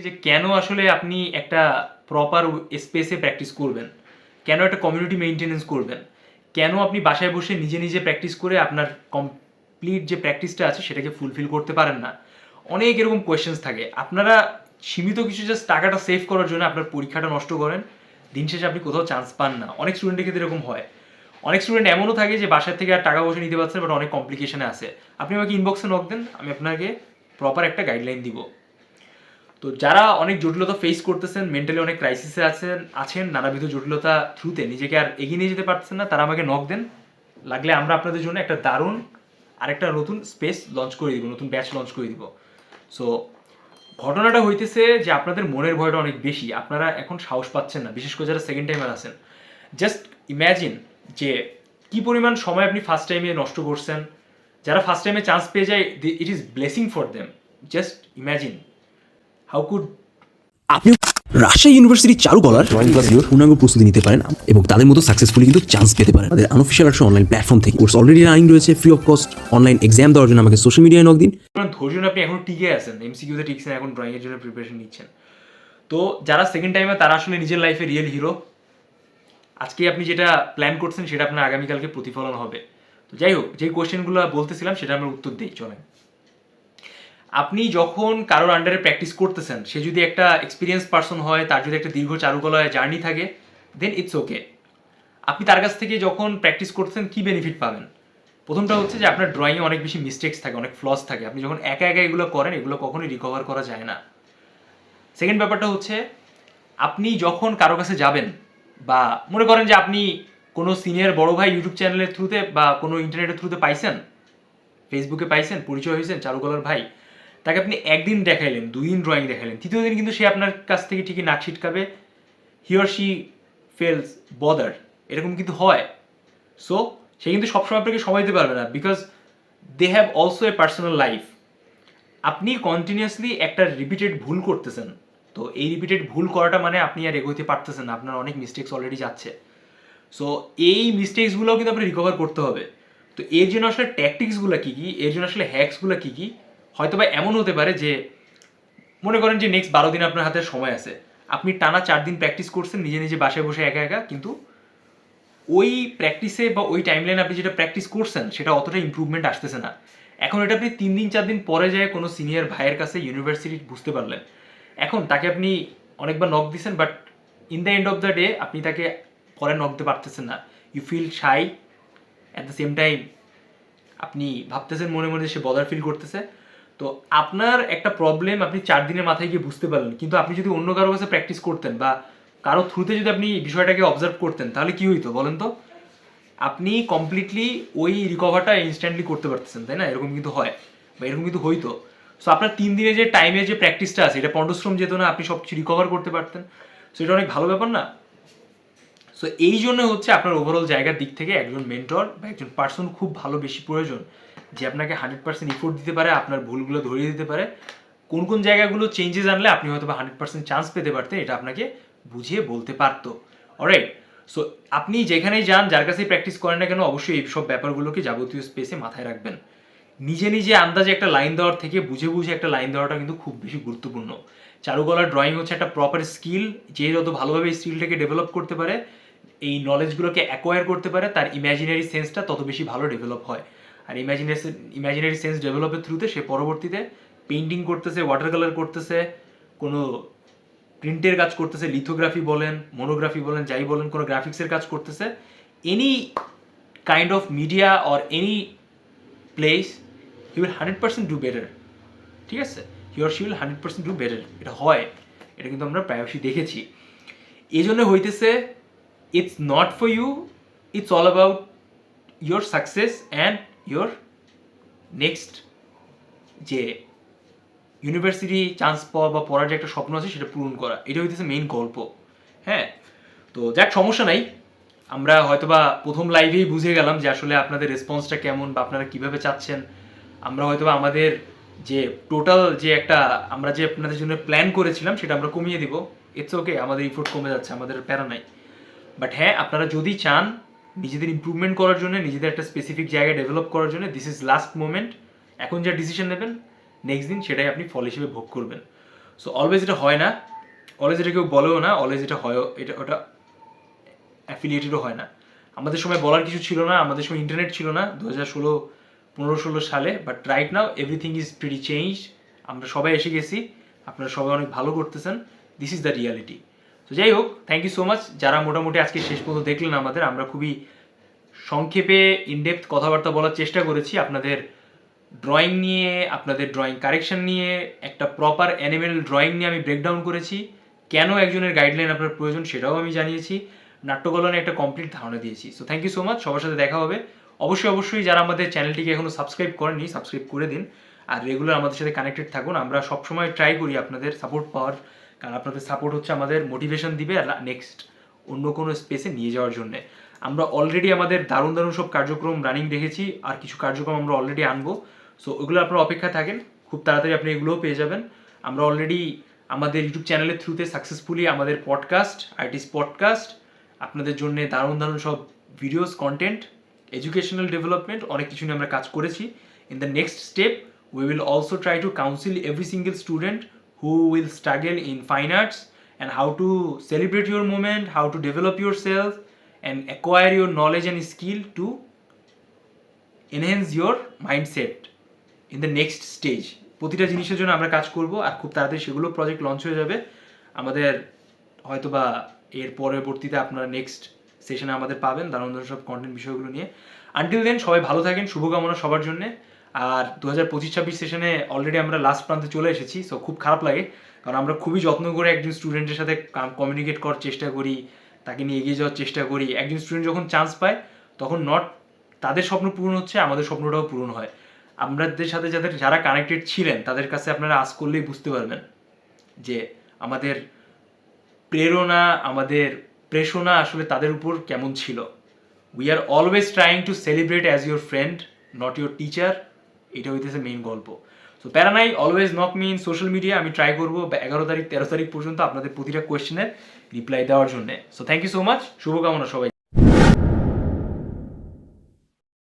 যে কেন আসলে আপনি একটা প্রপার স্পেসে প্র্যাকটিস করবেন? কেন একটা কমিউনিটি মেনটেনেন্স করবেন? কেন আপনি বাসায় বসে নিজে নিজে প্র্যাকটিস করে আপনার কমপ্লিট যে প্র্যাকটিসটা আছে সেটাকে ফুলফিল করতে পারেন না? অনেক এরকম কোয়েশ্চেন্স থাকে। আপনারা সীমিত কিছু জাস্ট টাকাটা সেভ করার জন্য আপনার পরীক্ষাটা নষ্ট করেন। দিন শেষে আপনি কোথাও চান্স পান না। অনেক স্টুডেন্টের ক্ষেত্রে এরকম হয়। অনেক স্টুডেন্ট এমনও থাকে যে বাসার থেকে আর টাকা পয়সা নিতে পারছে বাট অনেক কমপ্লিকেশনে আছে। আপনি আমাকে ইনবক্সে নক দেন, আমি আপনাকে প্রপার একটা গাইডলাইন দিব। তো যারা অনেক জটিলতা ফেস করতেছেন মেন্টালি অনেক ক্রাইসিসে আছেন আছেন, নানাবিধ জটিলতা থ্রুতে নিজেকে আর এগিয়ে নিয়ে যেতে পারছেন না, তারা আমাকে নক দেন। লাগলে আমরা আপনাদের জন্য একটা দারুণ আরেকটা নতুন স্পেস লঞ্চ করে দিব, নতুন ব্যাচ লঞ্চ করে দিব। সো ঘটনাটা হইতেছে যে আপনাদের মনের ভয়টা অনেক বেশি, আপনারা এখন সাহস পাচ্ছেন না, বিশেষ করে যারা সেকেন্ড টাইমার আছেন। জাস্ট ইম্যাজিন যে কি পরিমাণ সময় আপনি ফার্স্ট টাইমে নষ্ট করছেন। যারা ফার্স্ট টাইমে চান্স পেয়ে যায় it is blessing for them just imagine how could আপনি রাজশাহী ইউনিভার্সিটি চালু করার ড্রয়িং ক্লাসগুলোর পূর্ণাঙ্গ প্রস্তুতি নিতে পারেন এবং তাদের মতো সাকসেসফুলি কিন্তু চান্স পেতে পারেন। আমাদের আনঅফিসিয়াল একটা অনলাইন প্ল্যাটফর্ম থেকে কোর্স অলরেডি রানিং রয়েছে free of cost online exam দেওয়ার জন্য আমাকে সোশ্যাল মিডিয়ায় নক দিন। ধৈর্য আপনি এখন টিকে আছেন এমসিকিউতে টিকছেন এখন ড্রয়িংয়ের জন্য প্রিপারেশন নিচ্ছেন। তো যারা সেকেন্ড টাইমে তারা আসলে নিজের লাইফে রিয়েল হিরো আজকে আপনি যেটা প্ল্যান করছেন সেটা আপনার আগামীকালকে প্রতিফলন হবে। তো যাই হোক যে কোয়েশ্চেনগুলো বলতেছিলাম সেটা আমরা উত্তর দিই চলেন। আপনি যখন কারোর আন্ডারে প্র্যাকটিস করতেছেন, সে যদি একটা এক্সপিরিয়েন্স পার্সন হয়, তার যদি একটা দীর্ঘ চারুকলায় জার্নি থাকে দেন ইটস ওকে আপনি তার কাছ থেকে যখন প্র্যাকটিস করতেছেন, কি বেনিফিট পাবেন? প্রথমটা হচ্ছে যে আপনার ড্রয়িংয়ে অনেক বেশি মিস্টেক্স থাকে, অনেক ফ্লস থাকে। আপনি যখন একা একা এগুলো করেন, এগুলো কখনোই রিকভার করা যায় না। সেকেন্ড ব্যাপারটা হচ্ছে, আপনি যখন কারও কাছে যাবেন, বা মনে করেন যে আপনি কোনো সিনিয়র বড় ভাই ইউটিউব চ্যানেলের থ্রুতে বা কোনো ইন্টারনেটের থ্রুতে পাইছেন ফেসবুকে পাইছেন, পরিচয় হয়েছেন, চারুকলার ভাই তাকে আপনি একদিন দেখাইলেন দুই দিন ড্রয়িং দেখাইলেন, তৃতীয় দিন কিন্তু সে আপনার কাছ থেকে ঠিকই নাক ছিটকাবে he or she feels bother এরকম কিন্তু হয়। সো সে কিন্তু সবসময় আপনাকে সময় দিতে পারবে না because they have also a personal life আপনি কন্টিনিউয়াসলি একটা রিপিটেড ভুল করতেছেন, তো এই রিপিটেড ভুল করাটা মানে আপনি আর এগোতে পারতেছেন না, আপনার অনেক মিস্টেক্স অলরেডি যাচ্ছে। সো এই মিস্টেক্সগুলো কিন্তু আপনার রিকভার করতে হবে। তো এর জন্য আসলে ট্যাকটিক্সগুলো কী কী? এর জন্য আসলে হ্যাক্সগুলো কী কী? হয়তো বা এমন হতে পারে যে, মনে করেন যে নেক্সট বারো দিন আপনার হাতে সময় আছে। আপনি টানা চার দিন প্র্যাকটিস করছেন, নিজে নিজে বাসায় বসে একা একা, কিন্তু ওই প্র্যাকটিসে বা ওই টাইম টাইমলাইনে আপনি যেটা প্র্যাকটিস করছেন, সেটা অতটা ইম্প্রুভমেন্ট আসতেছে না। এখন এটা আপনি তিন দিন, চার দিন পরে যায় কোনো সিনিয়র ভাইয়ের কাছে ইউনিভার্সিটি বুঝতে পারলেন। এখন তাকে আপনি অনেকবার নক দিছেন but in the end of the day আপনি তাকে পরে নক দিতে পারতেছেন না। You feel shy at the same time আপনি ভাবতেছেন মনে মনে সে বদার ফিল করতেছে। তো আপনার একটা প্রবলেম আপনি চার দিনের মাথায় গিয়ে বুঝতে পারলেন। কিন্তু আপনি যদি অন্য কারও কাছে প্র্যাকটিস করতেন বা কারও থ্রুতে যদি আপনি বিষয়টাকে অবজার্ভ করতেন, তাহলে কি হইতো বলেন তো? আপনি কমপ্লিটলি ওই রিকভারটা ইনস্ট্যান্টলি করতে পারতেছেন, তাই না? এরকম কিন্তু হয় বা এরকম কিন্তু হইতো। সো আপনার তিন দিনে যে টাইমে যে প্র্যাকটিসটা আছে, এটা পণ্ডশ্রম যেত না, আপনি সব কিছু রিকভার করতে পারতেন। সো এটা অনেক ভালো ব্যাপার না? সো এই জন্য হচ্ছে আপনার ওভারঅল জায়গার দিক থেকে একজন মেন্টর বা একজন পার্সন খুব ভালো, বেশি প্রয়োজন। যে আপনাকে হান্ড্রেড পার্সেন্ট ইফোর্ট দিতে পারে, আপনার ভুলগুলো ধরিয়ে দিতে পারে, কোন কোন জায়গাগুলো চেঞ্জেস আনলে আপনি হয়তো বা হান্ড্রেড পার্সেন্ট চান্স পেতে পারতেন, এটা আপনাকে বুঝিয়ে বলতে পারতো। অলরাইট সো আপনি যেখানেই যান, যার কাছেই প্র্যাকটিস করেন না কেন, অবশ্যই এই সব ব্যাপারগুলোকে যাবতীয় স্পেসে মাথায় রাখবেন। নিজে নিজে আন্দাজে একটা লাইন দেওয়ার থেকে বুঝে বুঝে একটা লাইন দেওয়াটা কিন্তু খুব বেশি গুরুত্বপূর্ণ। চারুকলার ড্রয়িং হচ্ছে একটা প্রপার স্কিল যে যত ভালোভাবে এই স্কিলটাকে ডেভেলপ করতে পারে, এই নলেজগুলোকে অ্যাকোয়ার করতে পারে, তার ইমাজিনারি সেন্সটা তত বেশি ভালো ডেভেলপ হয়। আর ইমাজিনারি ইমাজিনারি সেন্স ডেভেলপের থ্রুতে সে পরবর্তীতে পেন্টিং করতেছে ওয়াটার কালার করতেছে, কোনো প্রিন্টের কাজ করতেছে লিথোগ্রাফি বলেন মনোগ্রাফি বলেন, যাই বলেন, কোনো গ্রাফিক্সের কাজ করতেছে any kind of media or any place he will hundred percent do better ঠিক আছে? He or she will hundred percent do better এটা হয়। এটা কিন্তু আমরা প্রায়শই দেখেছি। এই জন্য হইতেছে it's not for you it's all about your success and your next যে ইউনিভার্সিটি চান্স পাওয়া বা পড়ার যে একটা স্বপ্ন আছে সেটা পূরণ করা, এটা হইতেছে মেইন গল্প হ্যাঁ? তো যাক, সমস্যা নাই। আমরা হয়তোবা প্রথম লাইভেই বুঝে গেলাম যে আসলে আপনাদের রেসপন্সটা কেমন বা আপনারা কীভাবে চাচ্ছেন। আমরা হয়তোবা আমাদের যে টোটাল যে একটা, আমরা যে আপনাদের জন্য প্ল্যান করেছিলাম সেটা আমরা কমিয়ে দিব। ইটস ওকে আমাদের ইফোর্ট কমে যাচ্ছে, আমাদের প্যারা নাই। বাট হ্যাঁ আপনারা যদি চান নিজেদের ইমপ্রুভমেন্ট করার জন্য, নিজেদের একটা স্পেসিফিক জায়গা ডেভেলপ করার জন্য দিস ইজ লাস্ট মোমেন্ট এখন যা ডিসিশন নেবেন নেক্সট দিন সেটাই আপনি ফল হিসেবে ভোগ করবেন। সো অলওয়েজ এটা হয় না। অলওয়েজ এটা কেউ বলেও না অলওয়েজ এটা হয়, এটা, ওটা অ্যাফিলিয়েটেডও হয় না। আমাদের সময় বলার কিছু ছিল না, আমাদের সময় ইন্টারনেট ছিল না দু হাজার ষোলো, পনেরো ষোলো সালে but right now everything is pretty change আমরা সবাই এসে গেছি, আপনারা সবাই অনেক ভালো করতেছেন। দিস ইজ দ্য রিয়ালিটি তো যাই হোক থ্যাংক ইউ সো মাচ যারা মোটামুটি আজকে শেষ পর্যন্ত দেখলেন আমাদের, আমরা খুবই সংক্ষেপে ইনডেপথ কথাবার্তা বলার চেষ্টা করেছি। আপনাদের ড্রয়িং নিয়ে, আপনাদের ড্রয়িং কারেকশন নিয়ে, একটা প্রপার অ্যানিমেল ড্রয়িং নিয়ে আমি ব্রেকডাউন করেছি। কেন একজনের গাইডলাইন আপনার প্রয়োজন সেটাও আমি জানিয়েছি। নাট্যকলা নিয়ে একটা কমপ্লিট ধারণা দিয়েছি। So thank you so much সবার সাথে দেখা হবে। অবশ্যই অবশ্যই যারা আমাদের চ্যানেলটিকে এখনও সাবস্ক্রাইব করেনি সাবস্ক্রাইব করে দিন। আর রেগুলার আমাদের সাথে কানেক্টেড থাকুন। আমরা সবসময় ট্রাই করি আপনাদের সাপোর্ট পাওয়ার। কারণ আপনাদের সাপোর্ট হচ্ছে আমাদের মোটিভেশন দিবে নেক্সট অন্য কোনো স্পেসে নিয়ে যাওয়ার জন্য। আমরা অলরেডি আমাদের দারুণ দারুণ সব কার্যক্রম রানিং রেখেছি আর কিছু কার্যক্রম আমরা অলরেডি আনব। সো ওগুলো আপনারা অপেক্ষা থাকেন, খুব তাড়াতাড়ি আপনি এগুলোও পেয়ে যাবেন। আমরা অলরেডি আমাদের ইউটিউব চ্যানেলের থ্রুতে সাকসেসফুলি আমাদের পডকাস্ট আইটিস পডকাস্ট আপনাদের জন্য দারুণ দারুণ সব ভিডিওস কন্টেন্ট এডুকেশনাল ডেভেলপমেন্ট অনেক কিছু নিয়ে আমরা কাজ করেছি। In the next step we will also try to council every single student will struggle in fine arts and how to celebrate your moment how to develop your self and acquire your knowledge and skill to enhance your mindset in the next stage প্রতিটা জিনিসের জন্য আমরা কাজ করব আর খুব তাড়াতাড়ি সেগুলো project launch হয়ে যাবে। আমাদের হয়তোবা এর পরবর্তীতে আপনারা নেক্সট সেশনে আমাদের পাবেন। দারুণ দারুণ সব কন্টেন্ট বিষয়গুলো নিয়ে। আনটিল দেন সবাই ভালো থাকেন, শুভকামনা সবার জন্য। আর দু হাজার পঁচিশ ছাব্বিশ সেশনে অলরেডি আমরা লাস্ট প্রান্তে চলে এসেছি সো খুব খারাপ লাগে। কারণ আমরা খুবই যত্ন করে একজন স্টুডেন্টের সাথে কমিউনিকেট করার চেষ্টা করি, তাকে নিয়ে এগিয়ে যাওয়ার চেষ্টা করি। একজন স্টুডেন্ট যখন চান্স পায়, তখন নট তাদের স্বপ্ন পূরণ হচ্ছে, আমাদের স্বপ্নটাও পূরণ হয়। আমাদের সাথে যাদের, যারা কানেক্টেড ছিলেন, তাদের কাছে আপনারা আজ করলেই বুঝতে পারবেন যে আমাদের প্রেরণা, আমাদের প্রেষণা আসলে তাদের উপর কেমন ছিল। We are always trying to celebrate as your friend not your teacher এটা হইতেছে মেইন গল্প। So প্যারানাই always knock me in social media আমি ট্রাই করব এগারো তারিখ, তেরো তারিখ পর্যন্ত আপনাদের প্রতিটা কোয়েশ্চেনের রিপ্লাই দেওয়ার জন্য। So thank you so much শুভকামনা সবাই